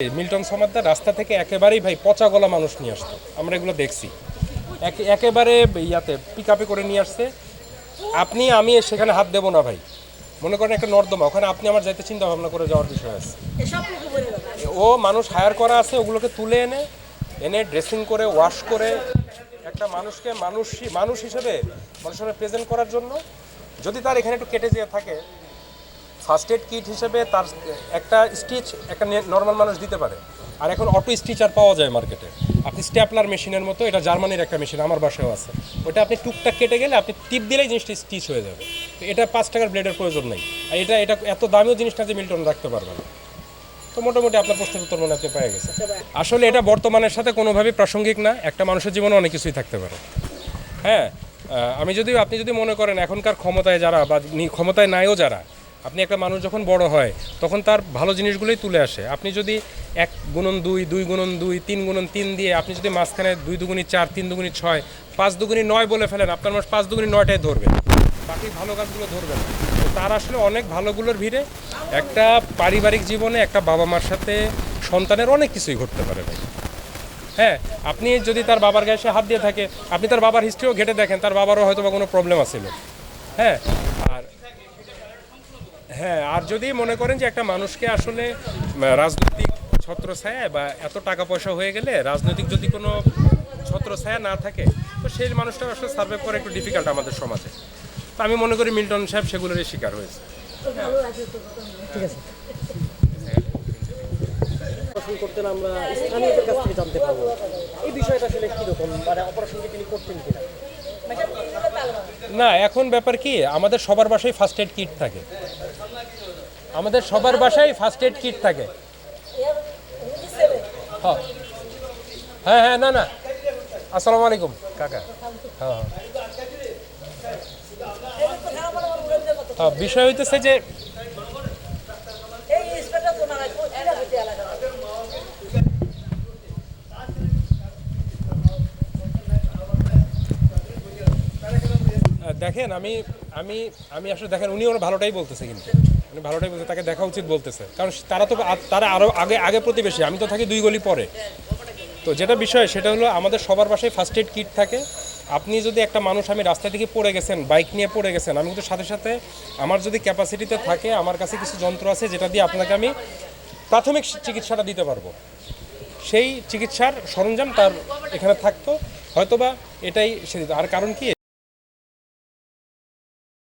Milton Samaddar রাস্তা থেকে একেবারেই ভাই পচা গলা মানুষ নিয়ে আসতো। আমরা এগুলো দেখছি। একে- একেবারে ইয়াতে পিক আপে করে নিয়ে আসছে। আপনি আমি সেখানে হাত দেবো না ভাই। মনে করেন একটা নর্দমা ওখানে আপনি আমার যাইতে চিন্তা ভাবনা করে যাওয়ার বিষয় আছে। ও মানুষ হায়ার করা আছে ওগুলোকে তুলে এনে এনে ড্রেসিং করে ওয়াশ করে একটা মানুষকে মানুষ মানুষ হিসেবে মানুষের প্রেজেন্ট করার জন্য যদি তার এখানে একটু কেটে যেয়ে থাকে ফার্স্ট এড কিট হিসেবে তার একটা স্টিচ একটা নর্মাল মানুষ দিতে পারে। আর এখন অটো স্টিচার পাওয়া যায় মার্কেটে আপনি স্ট্যাপলার মেশিনের মতো, এটা জার্মানির একটা মেশিন আমার বাসায়ও আছে। ওটা আপনি টুকটাক কেটে গেলে আপনি টিপ দিলেই জিনিসটা স্টিচ হয়ে যাবে। তো এটা পাঁচ টাকার ব্লেডের প্রয়োজন নেই। আর এটা এটা এত দামিও জিনিসটা যে মিল্টন রাখতে পারবে না। তো মোটামুটি আপনার প্রশ্নের উত্তর মনে আপনি পেয়ে গেছেন। আসলে এটা বর্তমানের সাথে কোনোভাবেই প্রাসঙ্গিক না, একটা মানুষের জীবনে অনেক কিছুই থাকতে পারে। হ্যাঁ আমি যদি আপনি যদি মনে করেন এখনকার ক্ষমতায় যারা বা ক্ষমতায় নাইও যারা আপনি একটা মানুষ যখন বড় হয়, তখন তার ভালো জিনিসগুলোই তুলে আসে। আপনি যদি এক গুণন দুই দুই গুণন দুই, তিন গুণন তিন দিয়ে আপনি যদি মাঝখানে দুই দুগুণি চার, তিন দুগুণি ছয়, পাঁচ দুগুণি নয় বলে ফেলেন, আপনার মানুষ পাঁচ দুগুণি নয়টাই ধরবে। বাকি ভালো কাজগুলো ধরবে না। তার আসলে অনেক ভালোগুলোর ভিড়ে একটা পারিবারিক জীবনে একটা বাবা মার সাথে সন্তানের অনেক কিছুই ঘটতে পারে ভাই। হ্যাঁ আপনি যদি তার বাবার গায়ে হাত দিয়ে থাকে, আপনি তার বাবার হিস্ট্রিও ঘেটে দেখেন, তার বাবারও হয়তো বা কোনো প্রবলেম আছিল হ্যাঁ হ্যাঁ আর যদি মনে করেন যে একটা মানুষকে আসলে রাজনৈতিক ছত্রছায়া বা এত টাকা পয়সা হয়ে গেলে রাজনৈতিক যদি কোনো ছত্রছায়া না থাকে তো সেই মানুষটা আসলে সার্ভে করা একটু ডিফিকাল্ট আমাদের সমাজে। তো আমি মনে করি মিল্টন সাহেব সেগুলোরই শিকার হয়েছে। ঠিক আছে। অপারেশন করতেন আমরা স্থানীয়দের কাছ থেকে জানতে পারব। এই বিষয়টা আসলে কীরকম? মানে অপারেশনকে তিনি করতেন কিনা? না, এখন ব্যাপার কি, আমাদের সবার বাসায় ফার্স্ট এড কিট থাকে। আমাদের সবার বাসায় ফার্স্ট এড কিট থাকে। হ্যাঁ। হ্যাঁ হ্যাঁ না না। আসসালামু আলাইকুম। কাকা। হ্যাঁ হ্যাঁ। হ্যাঁ বিষয় হইতেছে যে দেখেন, আমি আমি আমি আসলে দেখেন উনি ওর ভালোটাই বলতেছে কিন্তু। উনি ভালোটাই বলতে তাকে দেখা উচিত বলতেছে। কারণ তারা তো তারা আরও আগে আগে প্রতিবেশী, আমি তো থাকি দুই গলি পরে। তো যেটা বিষয়, সেটা হলো আমাদের সবার বাসায় ফার্স্ট এড কিট থাকে। আপনি যদি একটা মানুষ, আমি রাস্তা থেকে পড়ে গেছেন বাইক নিয়ে পড়ে গেছেন, আমি কিন্তু সাথে সাথে আমার যদি ক্যাপাসিটিতে থাকে, আমার কাছে কিছু যন্ত্র আছে, যেটা দিয়ে আপনাকে আমি প্রাথমিক চিকিৎসাটা দিতে পারব। সেই চিকিৎসার সরঞ্জাম তার এখানে থাকতো। হয়তোবা এটাই সে আর কারণ কি?